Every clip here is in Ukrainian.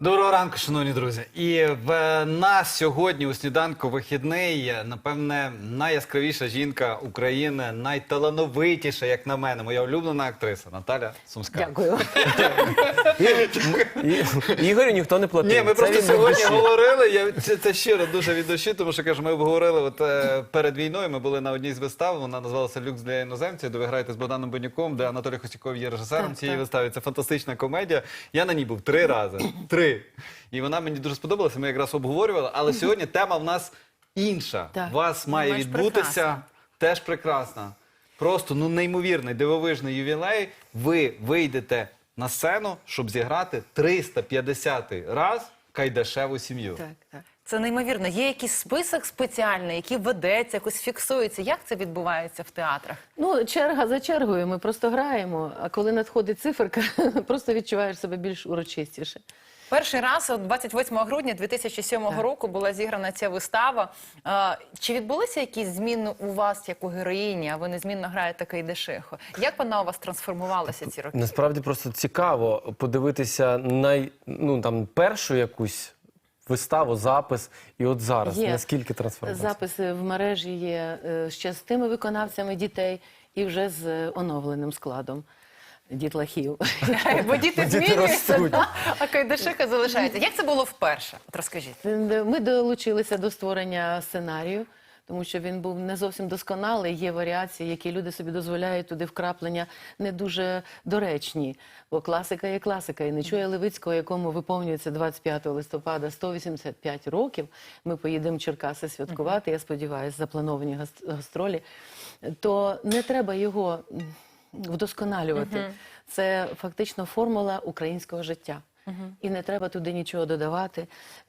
Доброго ранку, шановні друзі. І в нас сьогодні у сніданку вихідний, напевне, найяскравіша жінка України, найталановитіша, як на мене, моя улюблена актриса Наталя Сумська. Дякую. Ігорю ніхто не платив. Ні, ми просто сьогодні говорили. Я це, щиро дуже від душі, тому що кажу, ми обговорили от е, перед війною. Ми були на одній з вистав. Вона називалася Люкс для іноземців, де ви граєте з Богданом Бенюком, де Анатолій Хостяков є режисером цієї вистави. Це фантастична комедія. Я на ній був три рази. Три. І вона мені дуже сподобалася. Ми якраз обговорювали. Але сьогодні тема в нас інша. Так. Вас має Ну, ж відбутися прекрасна. теж прекрасна. Просто ну неймовірний, дивовижний ювілей. Ви вийдете на сцену, щоб зіграти 350 раз кайдашеву сім'ю. Так, так. Це неймовірно. Є якийсь список спеціальний, який ведеться, якось фіксується. Як це відбувається в театрах? Ну, черга за чергою. Ми просто граємо. А коли надходить циферка, просто відчуваєш себе більш урочистіше. Перший раз, от 28 грудня 2007 Так. року, була зіграна ця вистава. Чи відбулися якісь зміни у вас як у героїні? А ви незмінно граєте Кайдашиху? Як вона у вас трансформувалася ці роки? Насправді просто цікаво подивитися най, ну, там, першу якусь виставу, запис, і от зараз. Є. Наскільки трансформація? Записи в мережі є е, ще з тими виконавцями дітей і вже з е, оновленим складом дітлахів. Бо діти змінюються, а Кайдашиха залишається. Як це було вперше? От розкажіть. Ми долучилися до створення сценарію, тому що він був не зовсім досконалий. Є варіації, які люди собі дозволяють туди вкраплення не дуже доречні. Бо класика є класика. І не чує Левицького, якому виповнюється 25 листопада 185 років. Ми поїдемо в Черкаси святкувати. Я сподіваюся, заплановані гас- гастролі. То не треба його вдосконалювати. Це фактично формула українського життя. І не треба туди нічого додавати,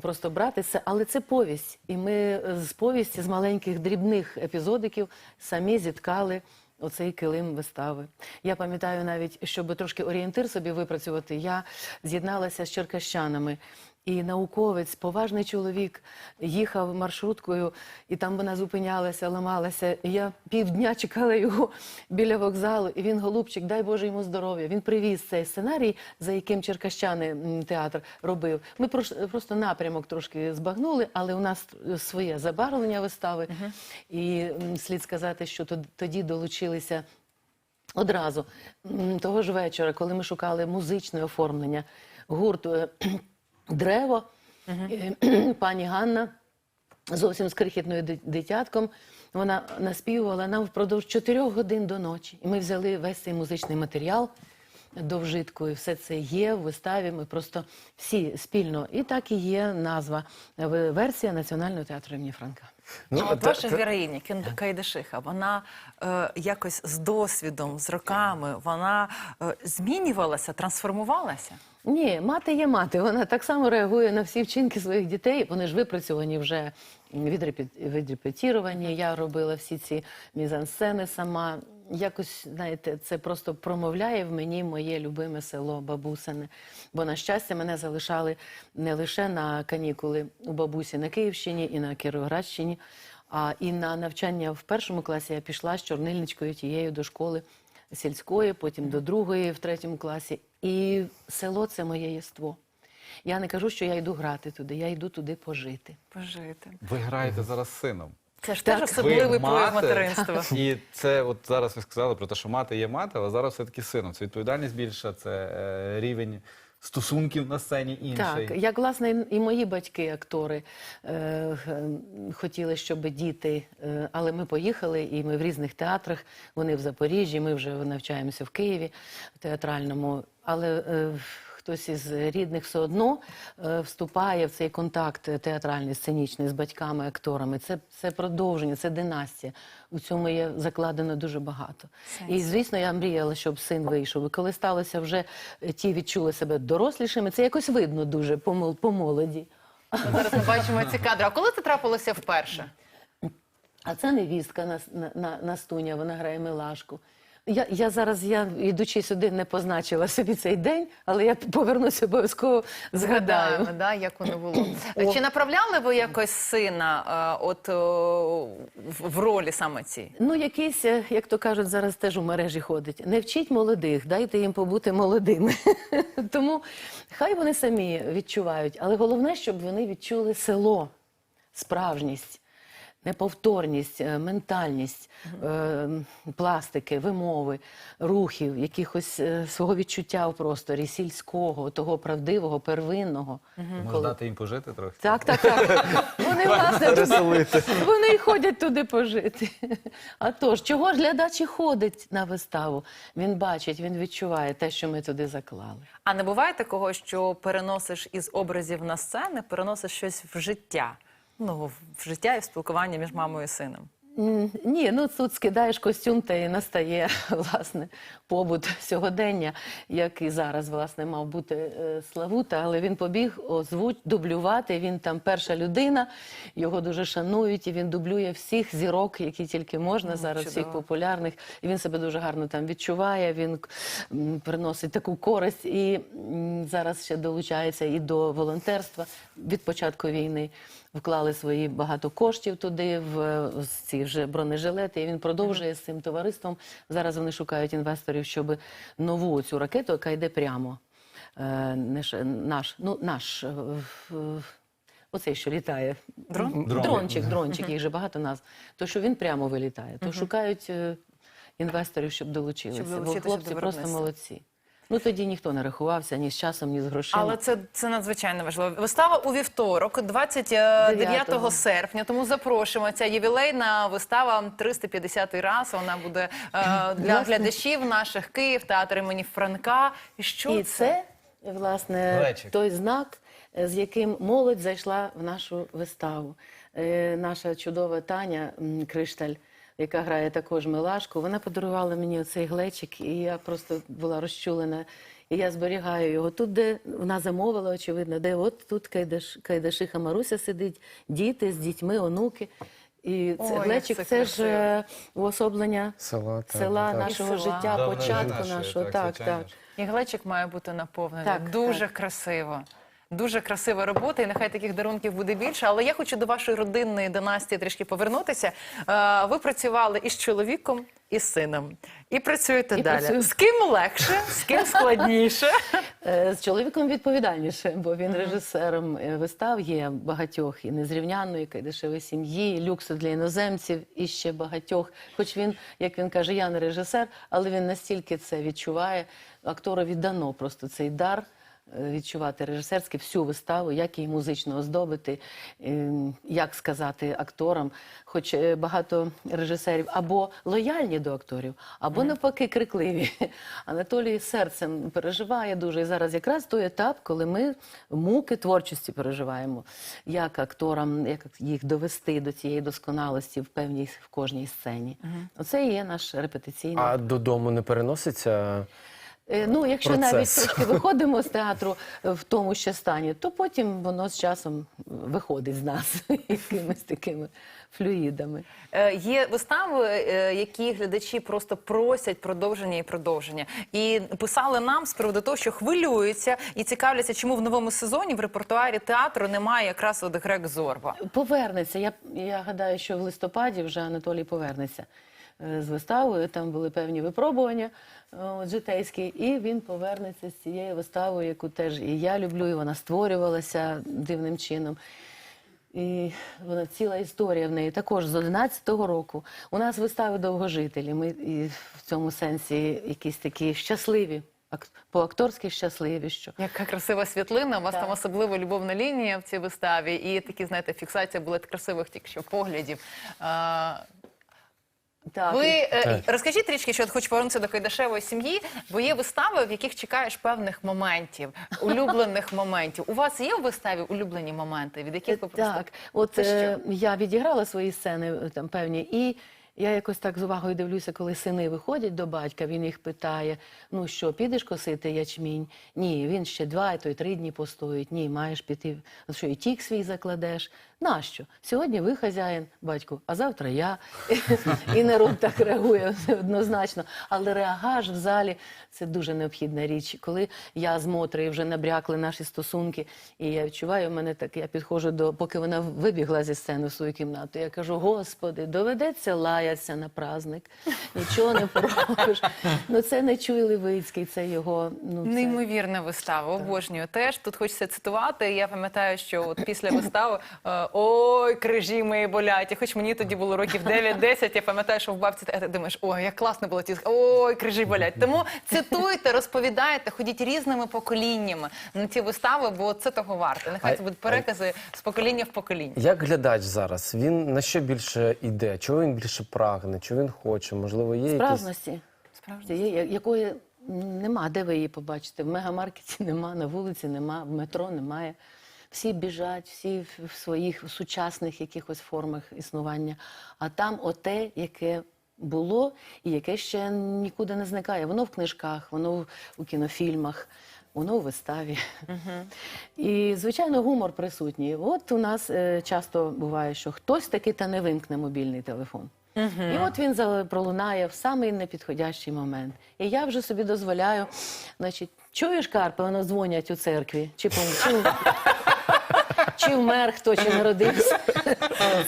просто брати це. Але це повість. І ми з повісті, з маленьких дрібних епізодиків самі зіткали оцей килим вистави. Я пам'ятаю навіть, щоб трошки орієнтир собі випрацювати, я з'єдналася з черкащанами. І науковець, поважний чоловік, їхав маршруткою, і там вона зупинялася, ламалася. І я півдня чекала його біля вокзалу, і він, голубчик, дай Боже йому здоров'я. Він привіз цей сценарій, за яким черкащани театр робив. Ми просто напрямок трошки збагнули, але у нас своє забарвлення вистави. І слід сказати, що тод- тоді долучилися Одразу того ж вечора, коли ми шукали музичне оформлення гурту е, Древо, Угу. пані Ганна зовсім з крихітною дитятком. Вона наспівувала нам впродовж чотирьох годин до ночі. І ми взяли весь цей музичний матеріал до вжитку, і все це є в виставі. Ми просто всі спільно. І так і є назва е, версія Національного театру імені Франка. Ну, а от та- ваша та- героїня Кін- Кайдашиха, вона е, якось з досвідом, з роками, вона е, змінювалася, трансформувалася. Ні, мати є мати. Вона так само реагує на всі вчинки своїх дітей. Вони ж випрацьовані вже відрепетіровані. Я робила всі ці мізансцени сама. Якось, знаєте, це просто промовляє в мені моє любиме село Бабусине. Бо, на щастя, мене залишали не лише на канікули у бабусі на Київщині і на Кіровоградщині, а і на навчання в першому класі я пішла з чорнильничкою тією до школи сільської, потім до другої в третьому класі. І село це моє єство. Я не кажу, що я йду грати туди, я йду туди пожити. Пожити. Ви граєте зараз з сином. Це ж теж особливий Ви прояв материнства. І це от зараз ви сказали про те, що мати є мати, але зараз все-таки сином. Це відповідальність більша, це е, рівень стосунків на сцені інший. Так, як власне і- і мої батьки, актори, е, хотіли, щоб діти, е, але ми поїхали, і ми в різних театрах. Вони в Запоріжжі, ми вже навчаємося в Києві в театральному. Але е, хтось із рідних все одно е, вступає в цей контакт театральний, сценічний з батьками, акторами. Це, це продовження, це династія. У цьому є закладено дуже багато. І звісно, я мріяла, щоб син вийшов. І коли сталося вже е, ті відчули себе дорослішими, це якось видно дуже по, по молоді. Зараз ми бачимо ці кадри. А коли це трапилося вперше? А це невістка Нас- на, на, Настуня, вона грає Милашку. Я, я зараз, я ідучи сюди, не позначила собі цей день, але я повернуся обов'язково згадаю. Згадаємо, да, як воно було. Чи направляли ви якось сина е, от о, в, в ролі саме цій? Ну, якийсь, е, як то кажуть, зараз теж у мережі ходить. Не вчіть молодих, дайте їм побути молодими. Тому хай вони самі відчувають, але головне, щоб вони відчули село, справжність. Неповторність, е, ментальність е, пластики, вимови, рухів, якихось е, свого відчуття в просторі, сільського, того правдивого, первинного. Можна дати їм пожити трохи. Так, так, так. Вони власне туди, вони й ходять туди пожити. А тож, чого ж глядач і ходить на виставу? Він бачить, він відчуває те, що ми туди заклали. А не буває такого, що переносиш із образів на сцени, переносиш щось в життя? Ну, в життя і спілкування між мамою і сином. Ні, ну тут скидаєш костюм та і настає власне побут сьогодення, як і зараз власне мав бути е, Славута, але він побіг озвуч дублювати. Він там перша людина, його дуже шанують, і він дублює всіх зірок, які тільки можна зараз, всіх популярних. І він себе дуже гарно там відчуває. Він приносить таку користь і зараз ще долучається і до волонтерства від початку війни. Вклали свої багато коштів туди, в в ці вже бронежилети. І він продовжує з цим товариством. Зараз вони шукають інвесторів, щоб нову цю ракету, яка йде прямо. Е, не ж- наш, ну наш. е, Оцей, що літає. Дрон? Дрон. Дрончик, дрончик, їх же багато назв. То, що він прямо вилітає. То шукають е, інвесторів, щоб долучилися. Щоб Бо хлопці просто молодці. Ну тоді ніхто не рахувався ні з часом, ні з грошима. Але це, це надзвичайно важливо. Вистава у вівторок, 29 Дев'ятого. серпня. Тому запрошуємо. Ця ювілейна вистава 350 раз. Вона буде е, для Власне. глядачів наших Київ, театр імені Франка. І що І це, власне, Глечик. той знак, е, з яким молодь зайшла в нашу виставу. Е, Наша чудова Таня м, Кришталь, яка грає також Милашку, вона подарувала мені оцей глечик, і я просто була розчулена. І я зберігаю його тут, де вона замовила, очевидно, де от тут Кайдаш, Кайдашиха Маруся сидить, діти з дітьми, онуки. І це Ой, глечик це це, ж е, уособлення Села, так, села так. нашого І села. життя, Давно початку нашого. так, Так, звичайно так. ж. І глечик має бути наповнений. Так, Дуже так. красиво. Дуже красива робота, і нехай таких дарунків буде більше. Але я хочу до вашої родинної династії трішки повернутися. Е, Ви працювали із чоловіком і з сином. І працюєте І далі. працюю. З ким легше, з ким складніше. Е, З чоловіком відповідальніше, бо він режисером е, вистав є багатьох і незрівнянної дешевої сім'ї, люксу для іноземців і ще багатьох. Хоч він, як він каже, я не режисер, але він настільки це відчуває. Актору дано просто цей дар. Е, Відчувати режисерськи всю виставу, як її музично оздобити, е, як сказати акторам. Хоч е, багато режисерів або лояльні до акторів, або навпаки крикливі. Анатолій серцем переживає дуже. І зараз якраз той етап, коли ми муки творчості переживаємо, як акторам, як їх довести до цієї досконалості в певній в кожній сцені. Оце і є наш репетиційний. А додому не переноситься? Е, Ну, якщо Процес. навіть трошки виходимо з театру е, в тому ще стані, то потім воно з часом виходить з нас якимись такими флюїдами. Е, Є вистави, які глядачі просто просять продовження і продовження. І писали нам з приводу того, що хвилюються і цікавляться, чому в новому сезоні в репертуарі театру немає якраз от Грек Зорба. Повернеться. Я, я гадаю, що в листопаді вже Анатолій повернеться з виставою. Там були певні випробування е, от, житейські, і він повернеться з цією виставою, яку теж і я люблю, і вона створювалася дивним чином. І вона ціла історія в неї також з 11-го року. У нас вистави довгожителі. Ми і в цьому сенсі якісь такі щасливі, ак- по-акторськи щасливі. Що Яка красива світлина, у вас Так. там особливо любовна лінія в цій виставі, і такі, знаєте, фіксація були красивих тільки що поглядів. Так, Ви е, розкажіть трішки, що от хочу повернутися до Кайдашевої сім'ї, бо є вистави, в яких чекаєш певних моментів, улюблених моментів. У вас є у виставі улюблені моменти, від яких ви просто Так, от Це е, що? я відіграла свої сцени е, там певні, і Я якось так з увагою дивлюся, коли сини виходять до батька, він їх питає: ну що, підеш косити ячмінь? Ні, він ще два, то й три дні постоїть. Ні, маєш піти. Ну що, і тік свій закладеш. Нащо? Сьогодні ви хазяїн, батьку, а завтра я. І народ так реагує однозначно. Але реагаж в залі це дуже необхідна річ. Коли я з Мотрею вже набрякли наші стосунки, і я відчуваю, в мене так, я підходжу до, поки вона вибігла зі сцени в свою кімнату. Я кажу: Господи, доведеться лаятися на праздник, нічого не поробиш. Ну це не чує Левицький, це його. Ну, це... Неймовірна вистава, обожнюю. Теж тут хочеться цитувати. Я пам'ятаю, що от після вистави е, ой, крижі мої болять. І хоч мені тоді було років 9-10, я пам'ятаю, що в бабці ти думаєш, ой, як класно було ті. Ой, крижі болять. Тому цитуйте, розповідайте, ходіть різними поколіннями на ці вистави, бо це того варте. Нехай це будуть перекази з покоління в покоління. Як глядач зараз, він на що більше йде? Чого він більше прагне? Чого він хоче? Можливо, є якісь... Справжності. Справді. Я- якої нема, де ви її побачите. В мегамаркеті нема, на вулиці нема, в метро немає. Всі біжать, всі в- в своїх сучасних якихось формах існування. А там оте, яке було і яке ще нікуди не зникає. Воно в книжках, воно в- у кінофільмах. Воно у виставі. І, звичайно, гумор присутній. От у нас е, часто буває, що хтось таки та не вимкне мобільний телефон. І от він пролунає в самий непідходящий момент. І я вже собі дозволяю, значить, чуєш, Карпе, воно дзвонять у церкві, чи, пом- чи, вмер хто, чи народився.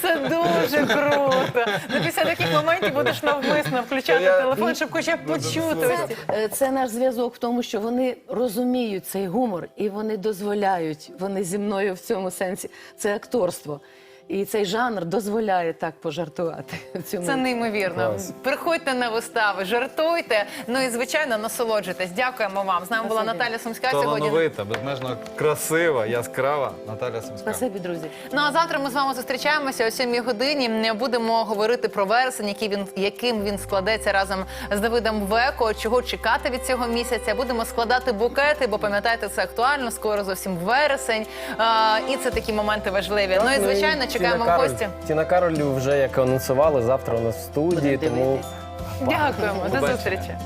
Це дуже круто. Ну, після таких моментів будеш навмисно включати Я- телефон, щоб хоча б почути. ось ці- Е, Це наш зв'язок в тому, що вони розуміють цей гумор і вони дозволяють. Вони зі мною в цьому сенсі. Це акторство. І цей жанр дозволяє так пожартувати. в цьому. Це неймовірно. Клас. Приходьте на вистави, жартуйте. Ну і звичайно насолоджуйтесь. Дякуємо вам. З нами була Спасибі. Наталя Сумська сьогодні. Талановита, безмежно красива, яскрава Наталя Сумська. Спасибі, друзі. Ну а завтра ми з вами зустрічаємося о 7 годині. Будемо говорити про вересень, який він яким він складеться разом з Давидом Веко. Чого чекати від цього місяця? Будемо складати букети, бо пам'ятаєте, це актуально. Скоро зовсім вересень. А, і це такі моменти важливі. ну і звичайно, Тіна чекаємо в Кароль- гості. Тіна Кароль вже як анонсували завтра у нас в студії, Будемо тому дивитись. Дякуємо. До Побачення. зустрічі.